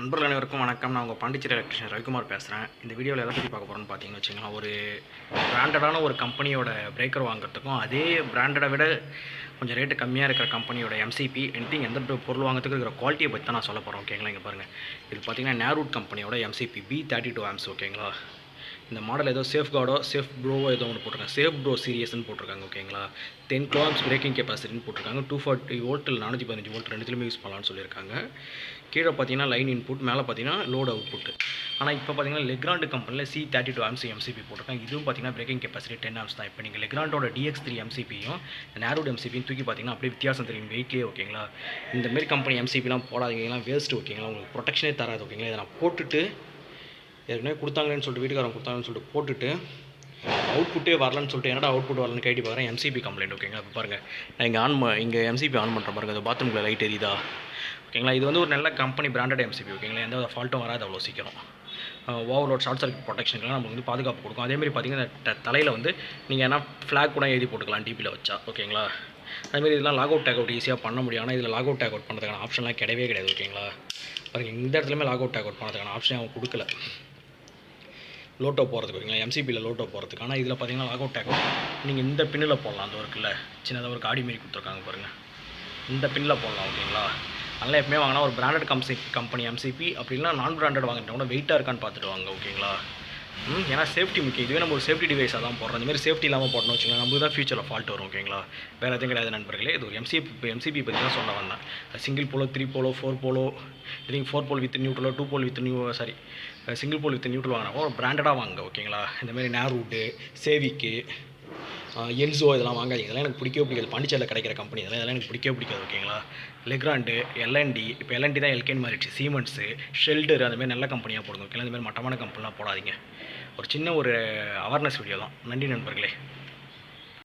நண்பர்கள் அனைவருக்கும் வணக்கம். நான் உங்கள் பாண்டிச்சேரி எலக்ட்ரிஷியன் ரவிக்குமார் பேசுகிறேன் இந்த வீடியோவில் எதை பற்றி பார்க்க போகிறோன்னு பார்த்தீங்கன்னு வச்சுங்களேன் ஒரு பிராண்டடான ஒரு கம்பெனியோட பிரேக்கர் வாங்குறதுக்கும் அதே பிராண்டடை விட கொஞ்சம் ரேட்டு கம்மியாக இருக்கிற கம்பெனியோட எம்சிபி என்டிங் எந்த பொருள் வாங்குறதுக்கு இருக்கிற குவாலிட்டியை பற்றி தான் நான் சொல்ல போகிறேன் ஓகேங்களா இங்கே பாருங்கள் இது பார்த்தீங்கன்னா நேரூட் கம்பெனியோட MCB B thirty two amps ஓகேங்களா இந்த மாடல் ஏதோ சேஃப் கார்டோ சேஃப் ப்ரோவோ ஏதோ ஒன்று போட்டிருக்காங்க. சேஃப் ப்ரோ சீரியஸ்னு போட்டிருக்காங்க ஓகேங்களா டென் கிலோம்ஸ் பிரேக்கிங் கெப்பாசிட்டின்னு போட்டிருக்காங்க. டூ ஃபார்ட்டி வோல்ட் நானூற்றி பதினஞ்சு வோல்ட் ரெண்டுத்துலையுமே யூஸ் பண்ணலாம்னு சொல்லியிருக்காங்க. கீழே பார்த்தீங்கன்னா லைன் இன்புட் மேலே பார்த்தீங்கன்னா லோட் அவுட்புட் ஆனால் இப்போ பார்த்தீங்கன்னா லெக்ராண்டு கம்பெனியில் C thirty two MC MCB போட்டிருக்காங்க. இதுவும் பார்த்தீங்கன்னா பிரேக்கிங் கெப்பாசிட்டி டென் ஆம்ஸ் தான். இப்போ நீங்கள் லெக்ராண்டோட டிஎக்ஸ் த்ரீ எம்சிபியும் நேரோட எம்சிபியும் தூக்கி பார்த்தீங்கன்னா அப்படியே வித்தியாசம் தெரியும். வெயிட்லேயே ஓகேங்களா இந்த மாதிரி கம்பெனி எம்சிபிலாம் போடாதீங்கன்னா வேஸ்ட் ஓகேங்களா உங்களுக்கு ப்ரொடெக்ஷனே தராது ஓகேங்களா இதை நான் போட்டுட்டு ஏற்கனவே கொடுத்தாங்களேன்னு சொல்லிட்டு வீட்டுக்காரன் கொடுத்தாங்கன்னு சொல்லிட்டு போட்டுட்டு அவுட்புட்டே வரலன்னு சொல்லிட்டு என்னடா அவுட்புட் வரலன்னு கேட்டி பார்க்குறேன் எம்சிபி கம்ப்ளைண்ட் ஓகேங்களா இப்போ பாருங்கள் நான் இங்கே ஆன் இங்கே எம்சிபி ஆன் பண்ணுற பாருங்க. அது பாத்ரூமில் லைட் எரியுதா? ஓகேங்களா இது வந்து ஒரு நல்ல கம்பெனி பிராண்டட் எம்சிபி ஓகேங்களா எந்த ஃபால்ட்டும் வராது அவ்வளோ சீக்கிரம். ஓவர்லோட் ஷார்ட் சர்க்யூட் ப்ரொடெக்ஷனுக்குலாம் நமக்கு வந்து பாதுகாப்பு கொடுக்கும். அதேமாதிரி பார்த்தீங்கன்னா இந்த ட- தலையில் வந்து நீங்கள் ஏன்னா ஃப்ளாக் கூட எழுதி போட்டுக்கலாம் டிபியில் வச்சா ஓகேங்களா அதேமாதிரி இதெல்லாம் லாக் அவுட் டேக் அவுட் ஈஸியாக பண்ண முடியும். ஆனால் இதில் லாக் அவுட் டேக் அவுட் பண்ணுறதுக்கான ஆப்ஷன்லாம் கிடையவே கிடையாது ஓகேங்களா பாருங்கள் இந்த இடத்துலையுமே லாக் அவுட் டேக் அவுட் பண்ணுறதுக்கான ஆப்ஷன் அவங்க கொடுக்கல. லோட்டோ போகிறதுக்கு ஓகேங்களா எம்சிபியில் லோட்டோ போகிறதுக்கு ஆனால் இதில் பார்த்தீங்கன்னா லாக் அவுட் டேக் நீங்கள் இந்த பின்னில் போடலாம் அந்த ஒர்க்கில் சின்னதாக ஒரு காடி மாரி கொடுத்துருக்காங்க பாருங்கள் இந்த பின்னில் போடலாம் ஓகேங்களா? அதனால் எப்பவுமே வாங்கினா ஒரு பிராண்டட் கம்பெனி கம்பெனி எம்சிபி அப்படின்னா நான் பிராண்டட் வாங்கிட்டா கூட வெயிட்டாக இருக்கான்னு பார்த்துட்டு வாங்க ஓகேங்களா? ஏன்னா சேஃப்டி முக்கியம். இதுவே நம்ம ஒரு சேஃப்டி டிவைஸாக தான் போடுறோம். இந்த மாதிரி சேஃப்டி இல்லாமல் போடணும் வச்சுக்கோங்க நமக்கு தான் ஃபியூச்சரில் ஃபால்ட் வரும் ஓகேங்களா வேறு எதுவும் கிடையாது நண்பர்களே. இது ஒரு எம்சிபி எம்சிபி பற்றி தான் சொல்ல வந்தேன். Single polo three polo four polo இதுங்க four pole with நியூட்ரலோ two pole with new sorry single pole with neutral வாங்கினா ஒரு பிராண்டடாக வாங்க ஓகேங்களா இந்த மாதிரி நேரூட்டு சேவிக்கு என்சோ இதெல்லாம் வாங்காதீங்க. இதெல்லாம் எனக்கு பிடிக்கவே பிடிக்காது. பாண்டிச்சேரியில் கிடைக்கிற கம்பெனி இதெல்லாம் இதெல்லாம் எனக்கு பிடிக்கவே பிடிக்காது ஓகேங்களா லெக்ராண்டு எல்என்டி இப்போ எல்என்டி தான் எல்கேன் மாறிடுச்சு. சீமெண்ட்ஸு ஷெல்டர் அந்த மாதிரி நல்ல கம்பெனியாக போடுங்க ஓகேங்களா இந்த மாதிரி மட்டமான கம்பெனிலாம் போடாதீங்க. ஒரு சின்ன ஒரு அவேர்னஸ் வீடியோ தான். நன்றி நண்பர்களே.